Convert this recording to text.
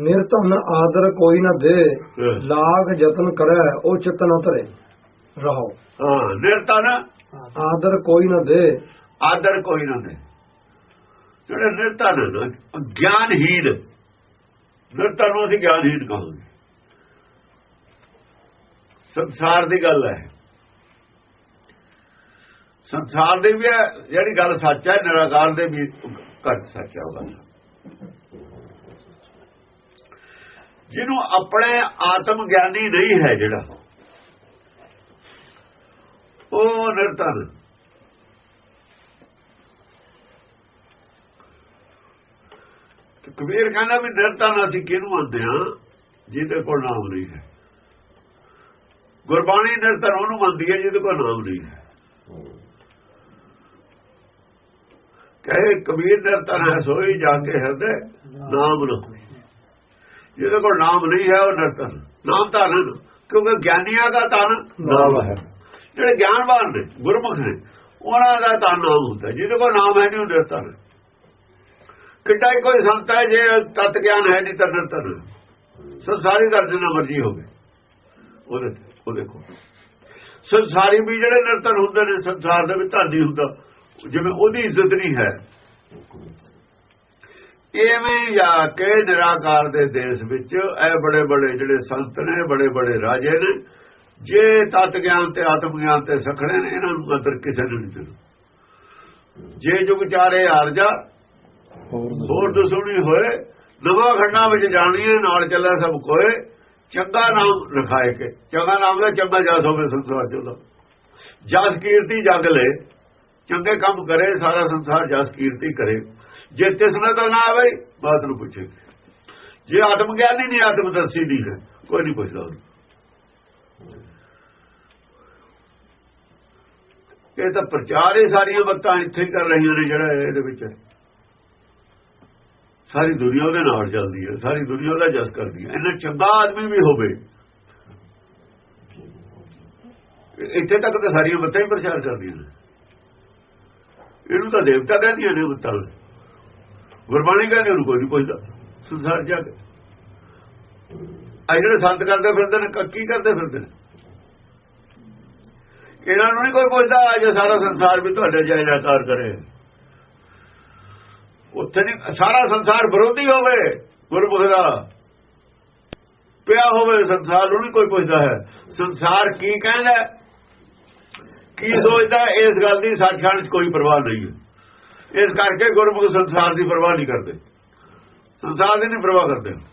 ਨਿਰਧਨ ਆਦਰ ਕੋਈ ਨਾ ਦੇ। ਲਾਗ ਯਤਨ ਕਰੈ ਉਹ ਚਿਤ ਨਾ ਧਰੇ ਰਹੋ। ਹਾਂ ਨਿਰਤਨ ਆਦਰ ਕੋਈ ਨਾ ਦੇ। ਆਦਰ ਕੋਈ ਨਾ ਦੇ। ਜਿਹੜੇ ਨਿਰਤਨ ਨਾ ਗਿਆਨਹੀਨ ਨਿਰਤਨ ਨੂੰ ਅਸੀਂ ਗਿਆਨਹੀਨ ਕਹਾਂਗੇ। ਸੰਸਾਰ ਦੀ ਗੱਲ ਹੈ। ਸੰਸਾਰ ਦੇ ਵੀ ਜਿਹੜੀ ਗੱਲ ਸੱਚ ਹੈ ਨਿਰਾਕਾਰ ਦੇ ਵੀ ਘੱਟ ਸੱਚ ਹੈ ਉਹ ਗੱਲ। ਜਿਹਨੂੰ ਆਪਣੇ ਆਤਮ ਗਿਆਨੀ ਨਹੀਂ ਹੈ ਜਿਹੜਾ। ਉਹ ਨਿਰਤਨ ਕਬੀਰ ਕਹਿੰਦਾ ਵੀ ਨਿਰਤਨ ਅਸੀਂ ਕਿਹਨੂੰ ਮੰਨਦੇ ਹਾਂ? ਜਿਹਦੇ ਕੋਲ ਨਾਮ ਨਹੀਂ ਹੈ। ਗੁਰਬਾਣੀ ਨਿਰਤਨ ਉਹਨੂੰ ਮੰਨਦੀ ਹੈ, ਜਿਹਦੇ ਕੋਲ ਨਾਮ ਨਹੀਂ ਹੈ। ਕਹੇ ਕਬੀਰ ਨਿਰਤਨ ਹੈ ਸੋਈ ਜਾ ਕੇ ਹਿਰਦੇ ਨਾਮ ਨਾ ਜਿਹਦੇ ਕੋਲ ਨਾਮ ਨਹੀਂ ਹੈ ਉਹ ਨਿਰਤਨ ਨਾਮ ਧਾਰਨ ਕਿਉਂਕਿ ਗਿਆਨੀਆਂ ਦਾ ਤਨ ਨਾਮ ਹੈ। ਜਿਹੜੇ ਗਿਆਨਵਾਨ ਨੇ ਗੁਰਮੁਖ ਨੇ ਉਹਨਾਂ ਦਾ ਤਾਂ ਨਾਮ ਹੁੰਦਾ ਜਿਹਦੇ ਕੋਲ ਨਾਮ ਹੈ ਨਹੀਂ ਉਹ ਨਿਰਤਨ ਕਿੱਡਾ ਕੋਈ ਸੰਤ ਹੈ ਜੇ ਤਤ ਗਿਆਨ ਹੈ ਨਹੀਂ ਤਾਂ ਨਿਰਤਨ। ਸੰਸਾਰੀ ਦਾ ਜਿੰਨਾ ਮਰਜ਼ੀ ਹੋਵੇ ਉਹਦੇ ਉਹਦੇ ਕੋਲ। ਸੰਸਾਰੀ ਵੀ ਜਿਹੜੇ ਨਿਰਤਨ ਹੁੰਦੇ ਨੇ ਸੰਸਾਰ ਦੇ ਵਿੱਚ ਧਾਨੀ ਹੁੰਦਾ ਜਿਵੇਂ ਉਹਦੀ ਇੱਜ਼ਤ ਨਹੀਂ ਹੈ। ਐਵੇਂ ਜਾ ਕੇ ਨਿਰਾਕਾਰ ਦੇ ਦੇਸ਼ ਵਿੱਚ ਇਹ ਬੜੇ ਬੜੇ ਜਿਹੜੇ ਸੰਤ ਨੇ ਬੜੇ ਬੜੇ ਰਾਜੇ ਨੇ ਜੇ ਤਤ ਗਿਆਨ ਤੇ ਆਤਮ ਗਿਆਨ ਤੇ ਸਖੜੇ ਨੇ ਇਹਨਾਂ ਨੂੰ ਅੰਦਰ ਕਿਸੇ ਨੂੰ ਨਹੀਂ ਦੇਣਾ। ਜੇ ਜੁਗ ਚਾਰੇ ਹਾਰ ਜਾ ਹੋਰ ਦਸੂਣੀ ਹੋਏ ਨਵਾਂ ਖੰਡਾਂ ਵਿੱਚ ਜਾਣੀਏ ਨਾਲ ਚੱਲੇ ਸਭ ਕੋਏ ਚੰਗਾ ਨਾਮ ਰਖਾਏ ਕੇ। ਚੰਗਾ ਨਾਮ ਦਾ ਚੰਗਾ ਜਸ ਹੋਵੇ ਸੰਸਾਰ ਚ ਜਸ ਕੀਰਤੀ ਜਗ ਲੈ। ਚੰਗੇ ਕੰਮ ਕਰੇ, ਸਾਰਾ ਸੰਸਾਰ ਜਸ ਕੀਰਤੀ ਕਰੇ। ਜੇ ਤਿਸ ਨਜ਼ਰ ਨਾ ਆਵੇ, ਬਾਤ ਨੂੰ ਪੁੱਛੇ। ਜੇ ਆਤਮ ਗਿਆਨੀ ਨਹੀਂ, ਆਤਮ ਦਰਸ਼ੀ ਨਹੀਂ ਹੈ, ਕੋਈ ਨਹੀਂ ਪੁੱਛਦਾ ਉਹਨੂੰ। ਇਹ ਤਾਂ ਪ੍ਰਚਾਰ ਹੀ ਸਾਰੀਆਂ ਬੱਤਾਂ ਇੱਥੇ ਕਰ ਰਹੀਆਂ ਨੇ ਜਿਹੜਾ ਇਹਦੇ ਵਿੱਚ। ਸਾਰੀ ਦੁਨੀਆ ਉਹਦੇ ਨਾਲ ਚੱਲਦੀ ਹੈ, ਸਾਰੀ ਦੁਨੀਆ ਉਹਦਾ ਜਸ ਕਰਦੀ ਹੈ। ਇੰਨਾ ਚੰਗਾ ਆਦਮੀ ਵੀ ਹੋਵੇ। ਇੱਥੇ ਤੱਕ ਤਾਂ ਸਾਰੀਆਂ ਬੱਤਾਂ ਹੀ ਪ੍ਰਚਾਰ ਕਰਦੀਆਂ ਨੇ। ਇਹਨੂੰ ਤਾਂ ਦੇਵਤਾ ਕਹਿੰਦੀਆਂ ਨੇ ਬੱਤਾਂ ਗੁਰਬਾਣੀ ਕਹਿੰਦੀ ਉਹਨੂੰ ਕੋਈ ਨਹੀਂ ਪੁੱਛਦਾ ਸੰਸਾਰ ਜਾ ਕੇ। ਆ ਜਿਹੜੇ ਸੰਤ ਕਰਦੇ ਫਿਰਦੇ ਨੇ, ਕੀ ਕਰਦੇ ਫਿਰਦੇ ਨੇ? ਇਹਨਾਂ ਨੂੰ ਨਹੀਂ ਕੋਈ ਪੁੱਛਦਾ ਜੇ ਸਾਰਾ ਸੰਸਾਰ ਵੀ ਤੁਹਾਡੇ ਜੈ ਜੈਕਾਰ ਕਰੇ। ਉੱਥੇ ਨਹੀਂ ਸਾਰਾ ਸੰਸਾਰ ਵਿਰੋਧੀ ਹੋਵੇ, ਗੁਰਮੁਖ ਦਾ। ਪਿਆ ਹੋਵੇ ਸੰਸਾਰ ਨੂੰ ਨਹੀਂ ਕੋਈ ਪੁੱਛਦਾ ਹੈ। ਸੰਸਾਰ ਕੀ ਕਹਿੰਦਾ ਕੀ ਸੋਚਦਾ? ਇਸ ਗੱਲ ਦੀ ਸੱਚਖੰਡ 'ਚ ਕੋਈ ਪਰਵਾਹ ਨਹੀਂ ਹੈ। ਇਸ ਕਰਕੇ ਗੁਰਮੁਖ ਸੰਸਾਰ ਦੀ ਪਰਵਾਹ ਨਹੀਂ ਕਰਦੇ। ਸੰਸਾਰ ਦੀ ਨਹੀਂ ਪਰਵਾਹ ਕਰਦੇ।